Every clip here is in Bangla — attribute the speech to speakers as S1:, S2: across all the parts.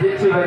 S1: দিচ্ছি ভাই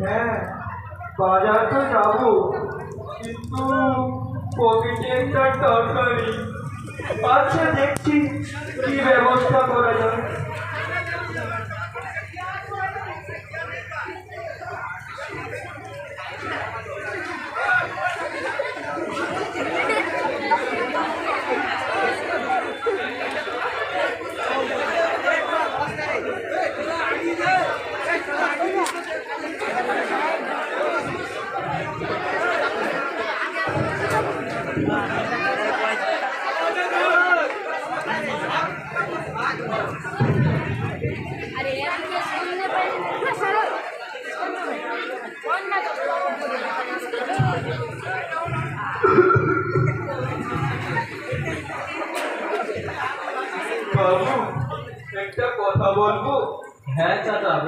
S1: হ্যাঁ বাজার তো যাব। কিন্তু পকেটে একটা তরকারি। আচ্ছা দেখছি কি ব্যবস্থা করা যায়
S2: আরে আমি তো শুনতে পারি না সরো কোন না তো
S1: বাবু একটা কথা বলব
S3: হ্যাঁ চাচা বলুন
S1: বাবু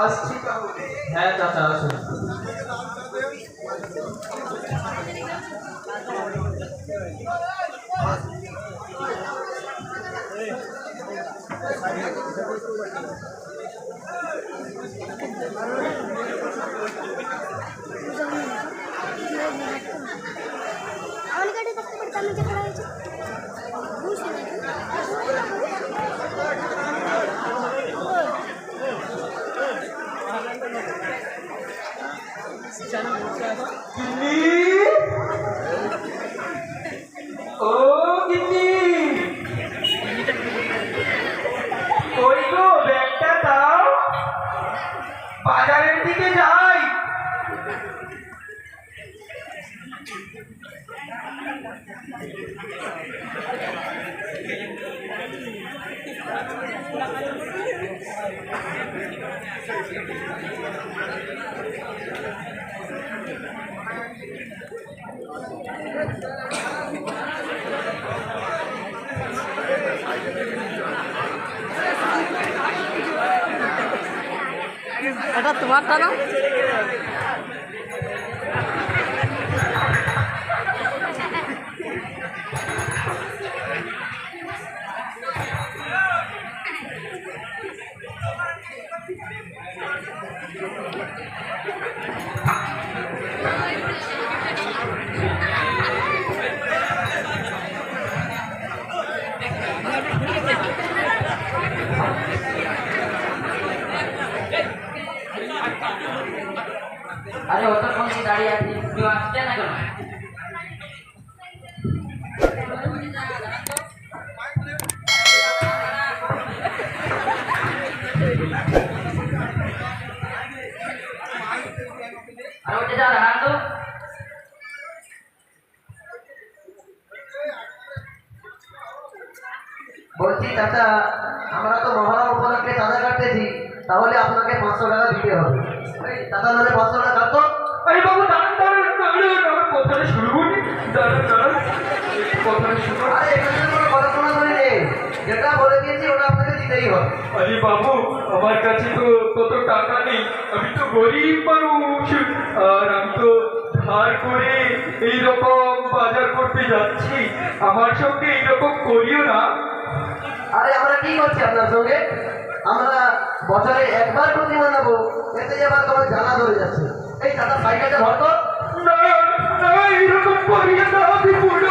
S1: আসছি তাহলে
S3: হ্যাঁ চাচা আসুন
S1: Thank you. বাজারের দিকে যাই
S4: এটা তোমারটা না
S3: আরে অতক্ষণ কি দাঁড়িয়ে আছি কেউ আসছে না কেন? আর ওটা
S5: বলছি, চাচা, আমরা তো মহরম উপলক্ষে চাঁদা কাটতেছি, তাহলে আপনাকে পাঁচশো টাকা দিতে হবে। চাঁদা নামে পাঁচশো টাকা কাটতো
S1: আরে বাবু দাঁড়ান দাঁড়ান দাঁড়ান আমার কথাটা শুরু করি। দাঁড়ান দাঁড়ান কথাটা শুরু
S5: আরে এখানে কোনো কথা শোনা ধরে নেই। যেটা বলে দিয়েছি ওটা আপনাকে দিতেই হবে।
S1: আরে বাবু আমার কাছে তো তত টাকা নেই। আমি তো গরিব মানুষ। আর আমি তো ধার করে এইরকম বাজার করতে যাচ্ছি। আমার সঙ্গে এইরকম করিও না।
S5: আরে আমরা কি করছি আপনার সঙ্গে? আমরা বছরে একবার প্রতিমা নেব, এতে আবার তোমার জানা ধরে যাচ্ছে। এই দাদা সাইকেলটা ধরতো
S1: না না আমি বুড়ো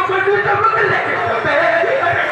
S1: মানুষ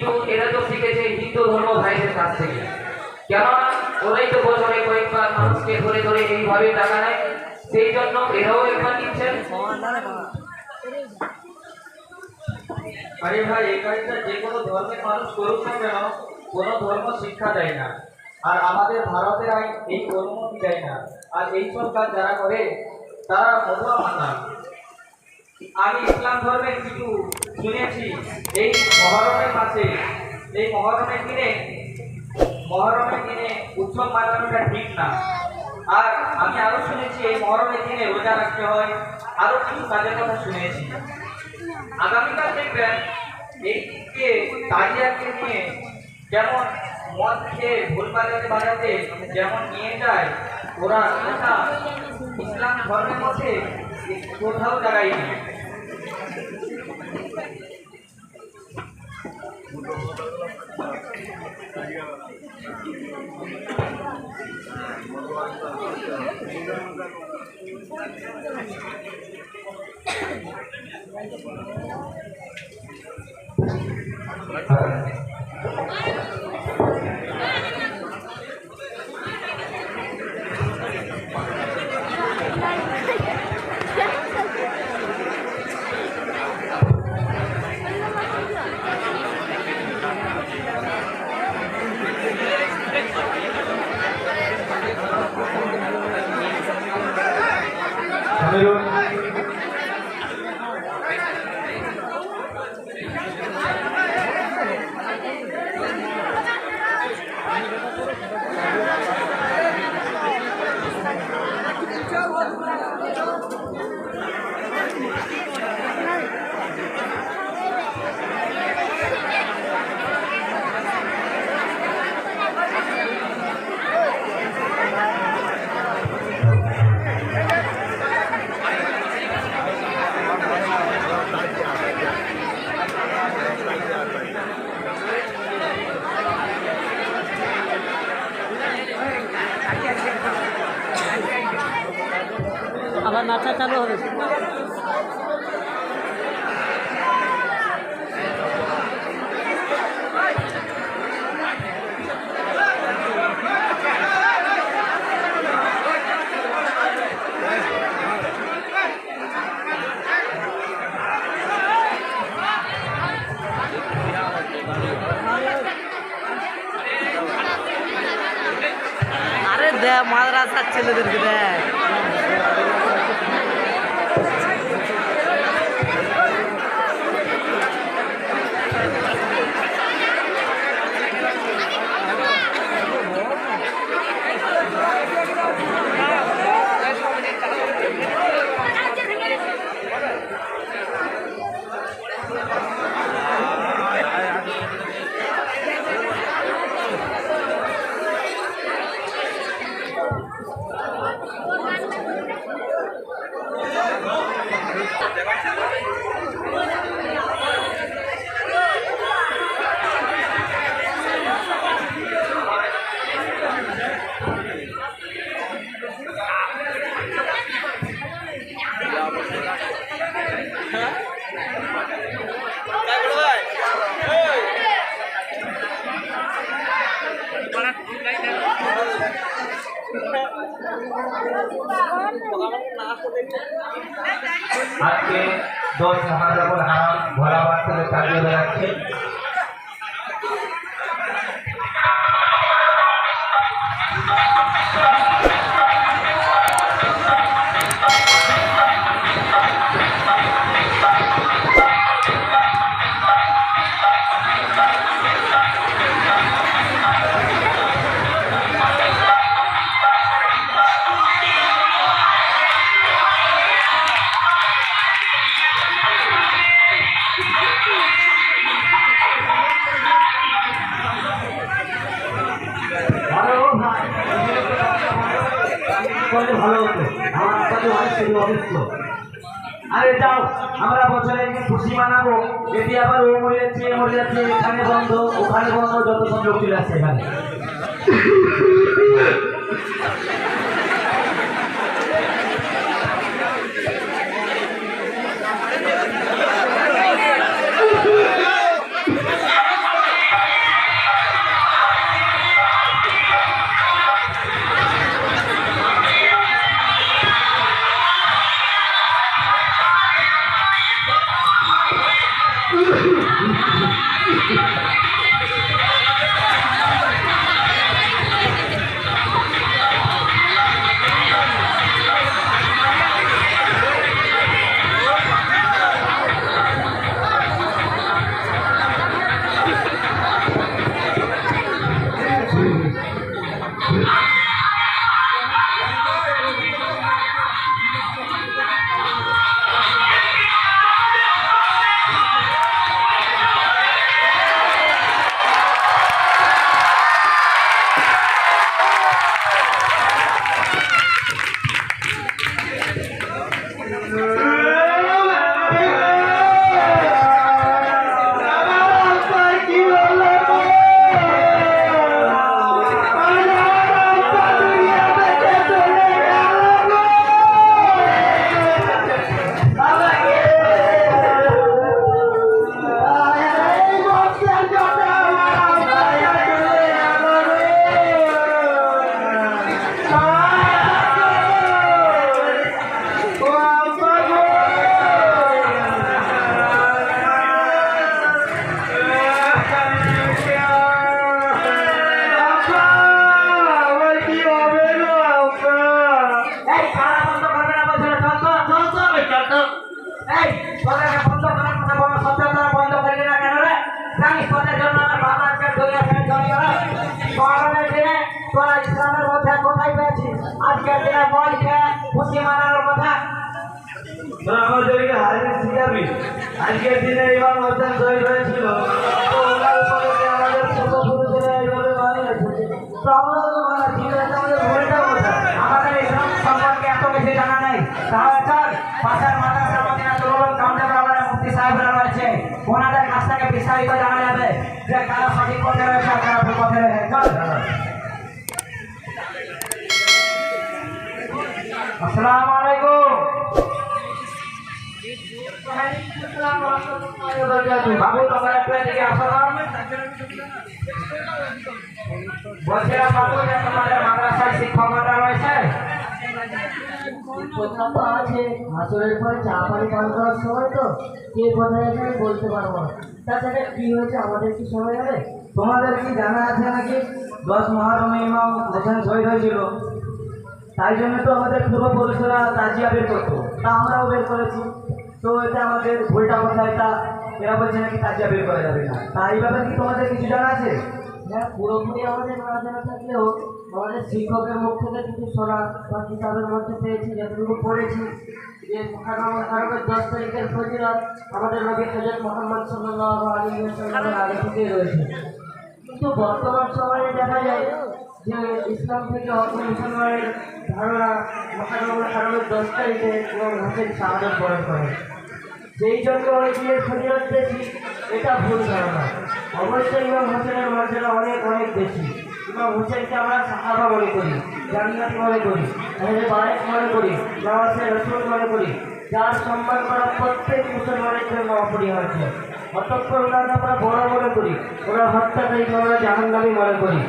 S1: কিন্তু
S3: এরা তো শিখেছে হিন্দু ধর্ম ভাইদের কাছ থেকে। কেননা ওরাই তো বছরে কয়েকবার মানুষকে ধরে ধরে এইভাবে টাকা নেয়, সেই জন্য এরাও একবার নিচ্ছেন।
S6: আরে ভাই, এই কাজটা যে কোনো ধর্মের মানুষ করুক না কেন, কোনো ধর্ম শিক্ষা দেয় না। আর আমাদের ভারতের আইন এই অনুমতি দেয় না। আর এই সব কাজ যারা করে, তারা মধুয়া মানা আমি ইসলাম ধর্মের কিছু শুনেছি, এই মহরমের মাসে এই মহরমের দিনে মহরমের দিনে উৎসব মানানোটা ঠিক না। আর আমি আরও শুনেছি, এই মহরমের দিনে রোজা রাখতে হয়। আরও কিছু কাজের কথা শুনেছি। আগামীকাল দেখবেন, এই দিকে তাজিয়াকে নিয়ে যেমন মদ খেয়ে ভুল বাজাতে বাজাতে যেমন নিয়ে যায়, ওরা ইসলাম ধর্মের মধ্যে কোথাও জায়গায় নেই Thank you.
S4: আবার নাচা চালু হবে। আরে দে মাদ্রাসার
S5: হতো আমার কাছে অনেক শুধু অসুস্থ আরে যাও, আমরা বছরে খুশি মানাবো এটি আবার ও মরে যাচ্ছে মরে যাচ্ছে এখানে বন্ধ, ওখানে বন্ধ, যত সংযোগ আসছে এখানে। বেশি জানা নেই। তাহলে চল, পাশের মাদ্রাসার মধ্যে তরুণ কামদেব বাবার মুফতি সাহেবরা রয়েছে। ওনাদের কাছ থেকে বিস্তারিত জানা যাবে যে কারা সঠিক পথে রয়েছে আর কারা ভুল পথে রয়েছে চল আসসালামু আলাইকুম বাবু, তোমরা একটু এদিকে আসো না। বলছিলাম বাবু তোমাদের মাদ্রাসায় শিক্ষকতা রয়েছে।
S7: আসরের পরে চা পানি পান করার সময় তো, কে কোথায় আছে আমি বলতে পারব না। তাছাড়া কি হয়েছে, আমাদের কি সময় হবে?
S5: তোমাদের কি জানা আছে নাকি? দশ মহারমে ইমাম হোসেন শহীদ হয়েছিল। তাই জন্য তো আমাদের পূর্বপুরুষরা তাজিয়া বের করতো। তা আমরাও বের করেছি। তো এটা আমাদের ভুলটা কোথায়? তা এরা বলছে নাকি তাজিয়া বের করা যাবে না। তা এই ব্যাপারে কি তোমাদের কিছু জানা আছে?
S7: হ্যাঁ পুরোপুরি আমাদের না জানা থাকলেও আমাদের শিক্ষকের মুখ থেকে কিছু শোনা বা কিতাবের মধ্যে পেয়েছি, যতটুকু পড়েছি যে মহানগর আরবের দশ তারিখের ফজিলত আমাদের নবী হজরত মোহাম্মদ সাল্লাহ আলী আগে থেকেই রয়েছে। কিন্তু বর্তমান সময়ে দেখা যায় যে ইসলাম থেকে অজ্ঞ মুসলমানের ধারণা মহানগর হারমের দশ তারিখে ইমাম হোসেন শাহাদত বরণ করে যেই জন্য দিনের ফজিলত বেশি, এটা ভুল ধারণা। অবশ্যই ইমাম হোসেনের মর্যাদা অনেক অনেক বেশি। ইমাম হোসেনকে আমরা সাহাবা মনে করি, জান্নাতি মনে করি তাহলে বারেক মনে করি, নামাজের রসুল মনে করি। যার সম্মান করা প্রত্যেক মুসলমানের জন্য অপরিহার্য। অতঃপর আমরা বড় মনে করি, ওনার হত্যাকারীকে আমরা জাহান্নামি মনে করি।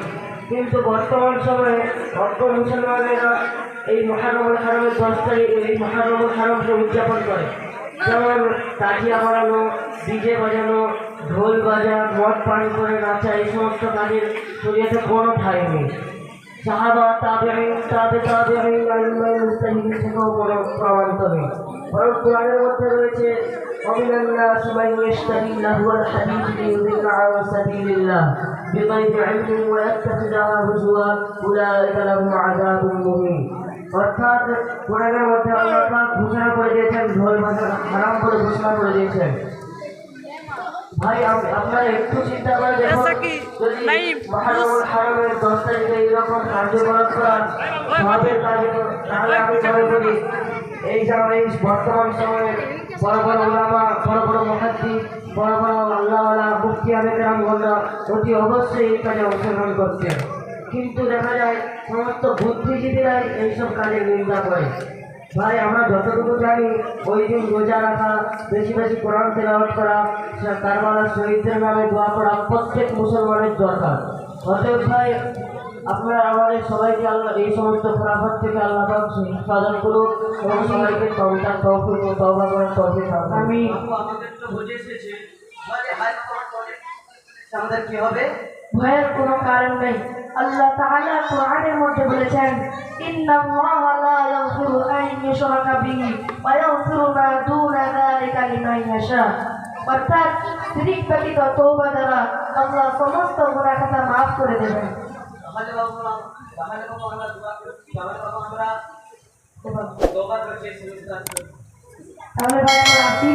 S7: কিন্তু বর্তমান সময়ে অজ্ঞ মুসলমানেরা এই মহানগর হারমের দশ তারিখ, এই মহানগর হারমকে উদযাপন করে। যেমন তাজিয়া বানানো ডিজে বাজানো, ঢোল বাজা, মদ পান করে নাচা, এই সমস্ত কাজের শরীরে কোনো ঠাঁই নেই। সাহাবা, তাবেঈন তাবে তাবেঈন আইমাই মুস্তাহিদ থেকেও কোনো প্রমাণিত নেই। বরং কোরআনের ومن الناس من يشتري لهو الحديث ليضل عن سبيل الله بغير علم ويتخذها هزوا اولئك لهم عذاب مهين অর্থাৎ কোরআনের মধ্যে আল্লাহ পাক ঘোষণা করে দিয়েছেন ঢোল বাজা হারাম করে ঘোষণা করে দিয়েছেন ভাই আপ- আপনারা একটু চিন্তা করে দেখুন যদি মহানগর হারামের দশ তারিখে এইরকম কার্যকলাপ করার সবের কাজে তাহলে আমি মনে করি এই সময় এই বর্তমান সময়ে বড় বড় ওলামা বড় আবেদরাম গন্ডা অতি অবশ্যই এই কাজে অংশগ্রহণ করছেন কিন্তু দেখা যায় সমস্ত বুদ্ধিজীবীরাই এইসব কাজে নিন্দা করে। ভাই, আমরা যতটুকু জানি, ওই দিন রোজা রাখা, বেশি বেশি কোরআন তেলাওয়াত করা কারবালার শহীদদের নামে দোয়া করা প্রত্যেক মুসলমানের দরকার। অতএব ভাই, আপনারা আমাদের সবাইকে আল্লাহ, এই সমস্ত খরাফাত থেকে আল্লাহ সাধন করুক এবং সবাইকে তৌফিক ও তওবা করার তৌফিক আমি
S6: আমাদের তো বুঝে এসেছে আমাদের কি হবে?
S7: ভয়ের কোনো কারণ নেই। আল্লাহ তাআলা কোরআনের মধ্যে বলেছেন ইন্নাল্লাহা লা ইয়াগফিরু আন ইউশরাকা বিহি ওয়া ইয়াগফিরু মা দুনা যালিকা লিমান ইয়াশা। অর্থাৎ শিরিক ব্যতীত তওবা দ্বারা আল্লাহ সমস্ত গুনাহ খাতা মাফ করে দেবেন।
S6: তাহলে বাবু তাহলে বাবু আমরা দোয়া করছি তাহলে বাবু আমরা দোয়া করছি সুবিধা
S7: তাহলে ভাই আমরা আসি।